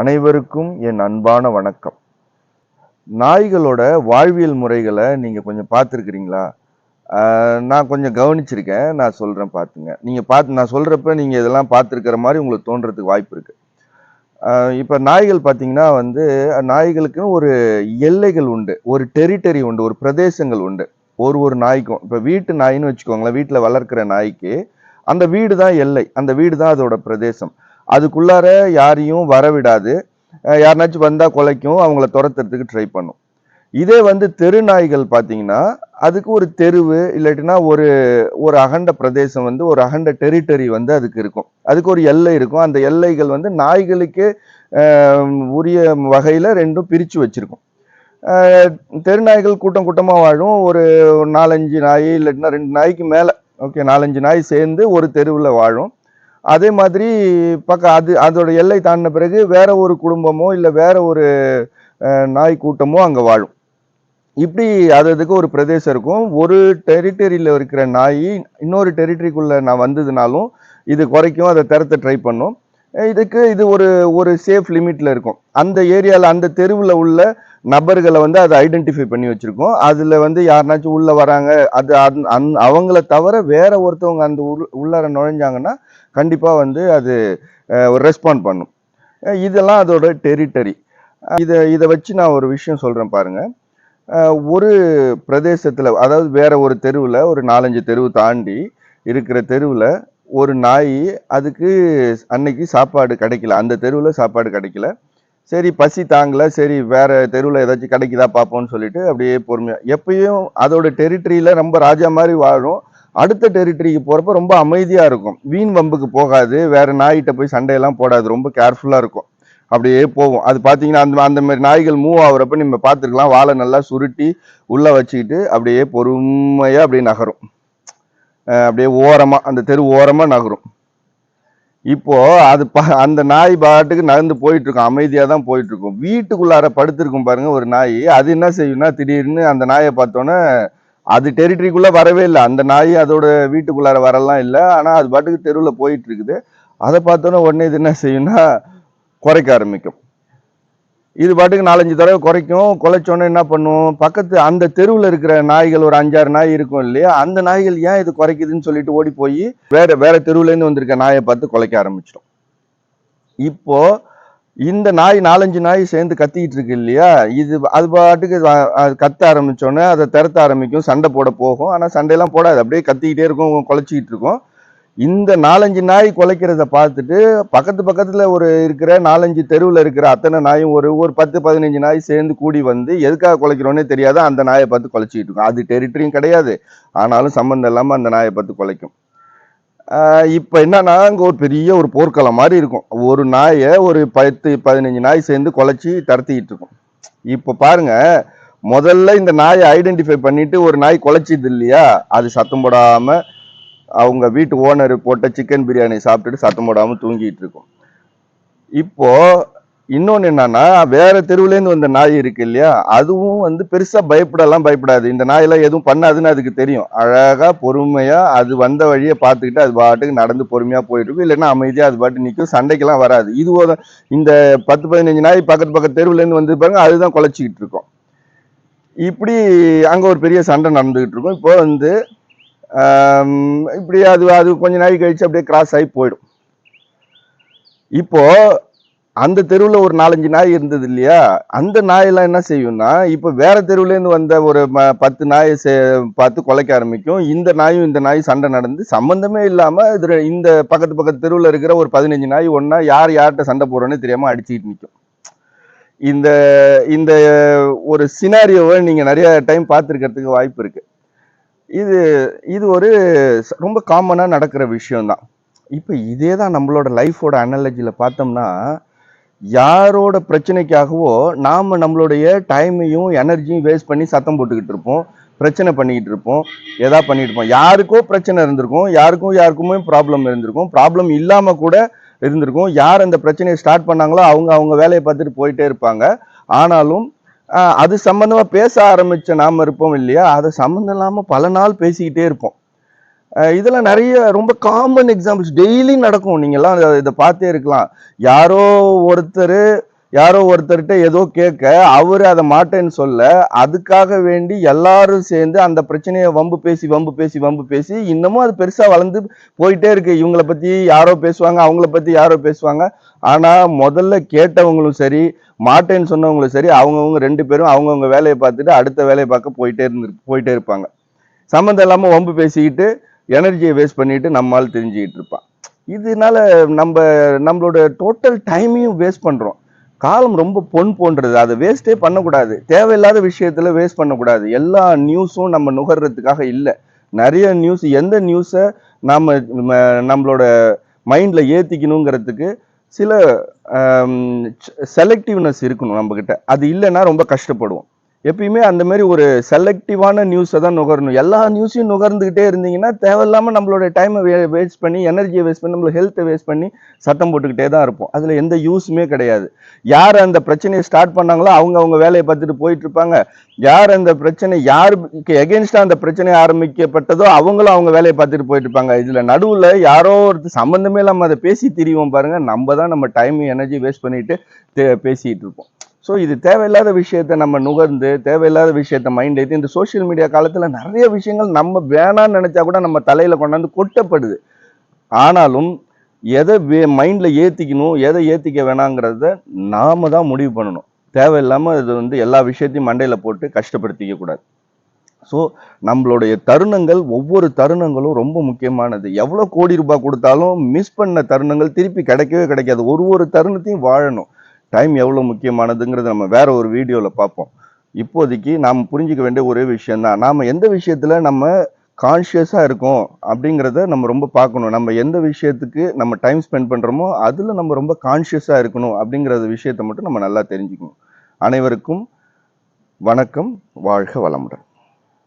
அனைவருக்கும் என் அன்பான வணக்கம். நாய்களோட வாழ்வியல் முறைகளை நீங்கள் கொஞ்சம் பார்த்துருக்குறீங்களா? நான் கொஞ்சம் கவனிச்சிருக்கேன். நான் சொல்கிறேன் பார்த்துங்க நீங்கள் பார்த்து நான் சொல்கிறப்ப நீங்கள் இதெல்லாம் பார்த்துருக்கிற மாதிரி உங்களுக்கு தோன்றதுக்கு வாய்ப்பு இருக்குது இப்போ நாய்கள் பார்த்தீங்கன்னா வந்து நாய்களுக்குன்னு ஒரு எல்லைகள் உண்டு. ஒரு டெரிட்டரி உண்டு. ஒரு பிரதேசங்கள் உண்டு. ஒரு ஒரு நாய்க்கும். இப்போ வீட்டு நாயின்னு வச்சுக்கோங்களேன். வீட்டில் வளர்க்குற நாய்க்கு அந்த வீடு தான் எல்லை. அந்த வீடு தான் அதோட பிரதேசம். அதுக்குள்ளார யாரையும் வரவிடாது. யாருனாச்சும் வந்தால் குலைக்கும் அவங்கள துரத்துறதுக்கு ட்ரை பண்ணும். இதே வந்து தெரு நாய்கள் பார்த்தீங்கன்னா அதுக்கு ஒரு தெருவு இல்லாட்டினா ஒரு ஒரு அகண்ட பிரதேசம் வந்து ஒரு அகண்ட டெரிட்டரி வந்து அதுக்கு இருக்கும். அதுக்கு ஒரு எல்லை இருக்கும். அந்த எல்லைகள் வந்து நாய்களுக்கே உரிய வகையில் ரெண்டும் பிரித்து வச்சுருக்கும். தெரு நாய்கள் கூட்டம் கூட்டமாக வாழும். ஒரு நாலஞ்சு நாய் இல்லாட்டினா ரெண்டு நாய்க்கு மேலே ஓகே நாலஞ்சு நாய் சேர்ந்து ஒரு தெருவில் வாழும். அதே மாதிரி பக்கம் அது அதோட எல்லை தாண்டின பிறகு வேற ஒரு குடும்பமோ இல்லை வேற ஒரு நாய் கூட்டமோ அங்கே வாழும். இப்படி அது அதுக்கு ஒரு பிரதேசம் இருக்கும். ஒரு டெரிட்டரியில் இருக்கிற நாய் இன்னொரு டெரிட்டரிக்குள்ளே நான் வந்ததுனாலும் இது குறைக்கும். அதை திறத்த ட்ரை பண்ணும். இதுக்கு இது ஒரு ஒரு சேஃப் லிமிட்டில் இருக்கும். அந்த ஏரியாவில் அந்த தெருவில் உள்ள நபர்களை வந்து அதை ஐடென்டிஃபை பண்ணி வச்சுருக்கோம். அதில் வந்து யாருனாச்சும் உள்ளே வராங்க அது அந் அந் அவங்கள தவிர வேற ஒருத்தவங்க அந்த உள் உள்ளார நுழைஞ்சாங்கன்னா கண்டிப்பாக வந்து அது ஒரு ரெஸ்பாண்ட் பண்ணும். இதெல்லாம் அதோட டெரிட்டரி இதை இதை வச்சு நான் ஒரு விஷயம் சொல்கிறேன் பாருங்கள் ஒரு பிரதேசத்தில் அதாவது வேறு ஒரு தெருவில் ஒரு நாலஞ்சு தெருவு தாண்டி இருக்கிற தெருவில் ஒரு நாய் அதுக்கு அன்னைக்கு சாப்பாடு கிடைக்கல. அந்த தெருவில் சாப்பாடு கிடைக்கல. சரி பசி தாங்கலை சரி வேறு தெருவில் ஏதாச்சும் கிடைக்குதா பார்ப்போம்னு சொல்லிட்டு அப்படியே பொறுமையாக எப்பயும் அதோட டெரிட்டரியில் ரொம்ப ராஜா மாதிரி வாழும் அடுத்த டெரிட்டரிக்கு போகிறப்ப ரொம்ப அமைதியாக இருக்கும். வீண் வம்புக்கு போகாது வேறு நாய்கிட்ட போய் சண்டையெல்லாம் போடாது ரொம்ப கேர்ஃபுல்லாக இருக்கும். அப்படியே போகும் அது பார்த்தீங்கன்னா அந்த அந்த மாதிரி நாய்கள் மூவ் ஆகுறப்ப நம்ம பார்த்துருக்கலாம் வாழை நல்லா சுருட்டி உள்ளே வச்சுக்கிட்டு அப்படியே பொறுமையாக அப்படியே நகரும். அப்படியே ஓரமாக அந்த தெரு ஓரமாக நகரும். இப்போ அது ப அந்த நாய் பாட்டுக்கு நடந்து போயிட்டு இருக்கும் அமைதியாக தான் போயிட்டு இருக்கும் வீட்டுக்குள்ளார படுத்திருக்கும் பாருங்க ஒரு நாய். அது என்ன செய்யும்னா திடீர்னு அந்த நாயை பார்த்தோன்னே அது டெரிட்டரிக்குள்ளே வரவே இல்லை. அந்த நாய் அதோட வீட்டுக்குள்ளார வரலாம் இல்லை. ஆனால் அது பாட்டுக்கு தெருவில் போயிட்டு இருக்குது அதை பார்த்தோன்னே உடனே இது என்ன செய்யும்னா குறைக்க ஆரம்பிக்கும். இது பாட்டுக்கு நாலஞ்சு தடவை குறைக்கும். குலைச்சோன்னே என்ன பண்ணும் பக்கத்து அந்த தெருவில் இருக்கிற நாய்கள் ஒரு அஞ்சாறு நாய் இருக்கும் இல்லையா? அந்த நாய்கள் ஏன் இது குறைக்குதுன்னு சொல்லிட்டு ஓடி போய் வேற வேற தெருவுலேருந்து வந்திருக்க நாயை பார்த்து குலைக்க ஆரம்பிச்சிடும். இப்போ இந்த நாய் நாலஞ்சு நாய் சேர்ந்து கத்திக்கிட்டு இருக்கு இல்லையா? இது அது பாட்டுக்கு அது கத்த ஆரம்பிச்சோன்னே அதை திறத்த ஆரம்பிக்கும். சண்டை போட போகும். ஆனால் சண்டையெல்லாம் போடாது. அப்படியே கத்திக்கிட்டே இருக்கும் குலைச்சிக்கிட்டு இருக்கும். இந்த நாலஞ்சு நாய் குலைக்கிறத பார்த்துட்டு பக்கத்து பக்கத்தில் ஒரு இருக்கிற நாலஞ்சு தெருவில் இருக்கிற அத்தனை நாயும் ஒரு ஒரு பத்து பதினஞ்சு நாய் சேர்ந்து கூடி வந்து எதுக்காக குலைக்கிறோன்னே தெரியாத அந்த நாயை பார்த்து குலைச்சிக்கிட்டு இருக்கும். அது டெரிட்டரியும் கிடையாது. ஆனாலும் சம்மந்தம் இல்லாமல் அந்த நாயை பார்த்து குலைக்கும். இப்போ என்னன்னா அங்கே ஒரு பெரிய ஒரு போர்க்களம் மாதிரி இருக்கும். ஒரு நாயை ஒரு பத்து பதினஞ்சு நாய் சேர்ந்து குலைச்சி தரத்திக்கிட்டு இருக்கும். இப்போ பாருங்க முதல்ல இந்த நாயை ஐடென்டிஃபை பண்ணிட்டு ஒரு நாய் குலைச்சிது இல்லையா? அது சத்தம் போடாமல் அவங்க வீட்டு ஓனர் போட்ட சிக்கன் பிரியாணி சாப்பிட்டுட்டு சத்தம் போடாமல் தூங்கிட்டு இருக்கும். இப்போ இன்னொன்று என்னன்னா வேற தெருவுலேருந்து வந்த நாய் இருக்கு இல்லையா? அதுவும் வந்து பெருசாக பயப்படலாம் பயப்படாது. இந்த நாயெல்லாம் எதுவும் பண்ணாதுன்னு அதுக்கு தெரியும். அழகாக பொறுமையாக அது வந்த வழியை பார்த்துக்கிட்டு அது பாட்டுக்கு நடந்து பொறுமையாக போயிட்டு இருக்கும். இல்லைன்னா அமைதியாக அது பாட்டு நிற்கும். சண்டைக்கெல்லாம் வராது. இது இந்த பத்து பதினஞ்சு நாய் பக்கத்து பக்கத்து தெருவுலேருந்து வந்து பாருங்க அதுதான் குலைச்சிக்கிட்டு இருக்கும். இப்படி அங்கே ஒரு பெரிய சண்டை நடந்துக்கிட்டு இருக்கும். இப்போ வந்து இப்படி அது அது கொஞ்ச நாய் கழித்து அப்படியே கிராஸ் ஆகி போயிடும். இப்போது அந்த தெருவில் ஒரு நாலஞ்சு நாய் இருந்தது இல்லையா? அந்த நாயெல்லாம் என்ன செய்யும்னா இப்போ வேற தெருவுலேருந்து வந்த ஒரு ம- பத்து நாயை சே பார்த்து குலைக்க ஆரம்பிக்கும். இந்த நாயும் இந்த நாயும் சண்டை நடந்து சம்பந்தமே இல்லாமல் இது இந்த பக்கத்து பக்கத்து தெருவில் இருக்கிற ஒரு பதினஞ்சு நாய் ஒன்றா யார் யார்கிட்ட சண்டை போடுறோன்னு தெரியாமல் அடிச்சுக்கிட்டு நிற்கும் இந்த இந்த ஒரு சினாரியோவை நீங்கள் நிறைய டைம் பார்த்துருக்கிறதுக்கு வாய்ப்பு இருக்குது இது இது ஒரு ரொம்ப காமனாக நடக்கிற விஷயம்தான். இப்போ இதே தான் நம்மளோட லைஃபோட அனாலஜியில் பார்த்தோம்னா யாரோட பிரச்சனைக்காகவோ நாம் நம்மளுடைய டைமையும் எனர்ஜியும் வேஸ்ட் பண்ணி சத்தம் போட்டுக்கிட்டு இருப்போம் பிரச்சனை பண்ணிக்கிட்டு இருப்போம் எதா பண்ணிட்டு இருப்போம். யாருக்கோ பிரச்சனை இருந்திருக்கும் யாருக்கும் யாருக்குமே ப்ராப்ளம் இருந்திருக்கும் ப்ராப்ளம் இல்லாமல் கூட இருந்திருக்கும். யார் அந்த பிரச்சனையை ஸ்டார்ட் பண்ணாங்களோ அவங்க அவங்க வேலையை பார்த்துட்டு போயிட்டே இருப்பாங்க. ஆனாலும் அது சம்மந்தமாக பேச ஆரம்பித்த நாம் இருப்போம் இல்லையா? அதை சம்மந்தம் இல்லாமல் பல நாள் பேசிக்கிட்டே இருப்போம். இதில் இதெல்லாம் நிறைய ரொம்ப காமன் எக்ஸாம்பிள்ஸ் டெய்லி நடக்கும். நீங்கள்லாம் இதை பார்த்தே இருக்கலாம். யாரோ ஒருத்தர் யாரோ ஒருத்தர்கிட்ட ஏதோ கேட்க அவரு அதை மாட்டேன்னு சொல்ல அதுக்காக வேண்டி எல்லாரும் சேர்ந்து அந்த பிரச்சனையை வம்பு பேசி வம்பு பேசி வம்பு பேசி இன்னமும் அது பெருசா வளர்ந்து போயிட்டே இருக்கு. இவங்கள பத்தி யாரோ பேசுவாங்க அவங்கள பத்தி யாரோ பேசுவாங்க. ஆனா முதல்ல கேட்டவங்களும் சரி மாட்டேன்னு சொன்னவங்களும் சரி அவங்கவுங்க ரெண்டு பேரும் அவங்கவுங்க வேலையை பார்த்துட்டு அடுத்த வேலையை பார்க்க போயிட்டே இருந்து போயிட்டே இருப்பாங்க. சம்மந்தம் இல்லாம வம்பு பேசிக்கிட்டு எனர்ஜியை வேஸ்ட் பண்ணிட்டு நம்மால் தெரிஞ்சுக்கிட்டு இருப்பான். இதனால நம்ம நம்மளோட டோட்டல் டைமையும் வேஸ்ட் பண்றோம். காலம் ரொம்ப பொன் போன்றது. அதை வேஸ்ட்டே பண்ணக்கூடாது. தேவையில்லாத விஷயத்தில் வேஸ்ட் பண்ணக்கூடாது. எல்லா நியூஸும் நம்ம நுகர்றதுக்காக இல்லை. நிறைய நியூஸ் எந்த நியூஸை நாம் நம்மளோட மைண்டில் ஏற்றிக்கணுங்கிறதுக்கு சில செலக்டிவ்னஸ் இருக்கணும் நம்மக்கிட்ட அது இல்லைன்னா ரொம்ப கஷ்டப்படுவோம். எப்பயுமே அந்த மாதிரி ஒரு செலக்டிவான நியூஸை தான் நுகரணும். எல்லா நியூஸையும் நுகர்ந்துக்கிட்டே இருந்தீங்கன்னா தேவையில்லாமல் நம்மளோட டைமை வேஸ்ட் பண்ணி எனர்ஜியை வேஸ்ட் பண்ணி நம்மளோட ஹெல்த்தை வேஸ்ட் பண்ணி சத்தம் போட்டுக்கிட்டே தான் இருப்போம். அதில் எந்த யூஸுமே கிடையாது. யார் அந்த பிரச்சனையை ஸ்டார்ட் பண்ணாங்களோ அவங்க அவங்க வேலையை பார்த்துட்டு போயிட்டு இருப்பாங்க யார் அந்த பிரச்சனை யாருக்கு எகென்ஸ்டாக அந்த பிரச்சனை ஆரம்பிக்கப்பட்டதோ அவங்களும் அவங்க வேலையை பார்த்துட்டு போயிட்டு இருப்பாங்க இதில் நடுவில் யாரோ ஒருத்தர் சம்மந்தமே இல்லாமல் அதை பேசி திரிவோம் பாருங்கள் நம்ம தான் நம்ம டைம் எனர்ஜி வேஸ்ட் பண்ணிட்டு தே- இருப்போம். ஸோ இது தேவையில்லாத விஷயத்த நம்ம நுகர்ந்து தேவையில்லாத விஷயத்த மைண்ட் ஏற்றி இந்த சோஷியல் மீடியா காலத்தில் நிறைய விஷயங்கள் நம்ம வேணான்னு நினச்சா கூட நம்ம தலையில் கொண்டாந்து கொட்டப்படுது. ஆனாலும் எதை வே மைண்டில் ஏற்றிக்கணும் எதை ஏற்றிக்க வேணாங்கிறத நாம தான் முடிவு பண்ணணும். தேவையில்லாமல் இது வந்து எல்லா விஷயத்தையும் மண்டையில் போட்டு கஷ்டப்படுத்திக்க கூடாது. ஸோ நம்மளுடைய தருணங்கள் ஒவ்வொரு தருணங்களும் ரொம்ப முக்கியமானது. எவ்வளோ கோடி ரூபாய் கொடுத்தாலும் மிஸ் பண்ண தருணங்கள் திருப்பி கிடைக்கவே கிடைக்காது. ஒரு ஒரு தருணத்தையும் வாழணும். டைம் எவ்வளோ முக்கியமானதுங்கிறத நம்ம வேற ஒரு வீடியோவில் பார்ப்போம். இப்போதைக்கு நாம் புரிஞ்சுக்க வேண்டிய ஒரே விஷயந்தான் நாம் எந்த விஷயத்தில் நம்ம கான்ஷியஸாக இருக்கோம் அப்படிங்கிறத நம்ம ரொம்ப பார்க்கணும். நம்ம எந்த விஷயத்துக்கு நம்ம டைம் ஸ்பெண்ட் பண்ணுறோமோ அதில் நம்ம ரொம்ப கான்ஷியஸாக இருக்கணும் அப்படிங்கிற விஷயத்தை மட்டும் நம்ம நல்லா தெரிஞ்சுக்கணும். அனைவருக்கும் வணக்கம். வாழ்க வளமுடன்.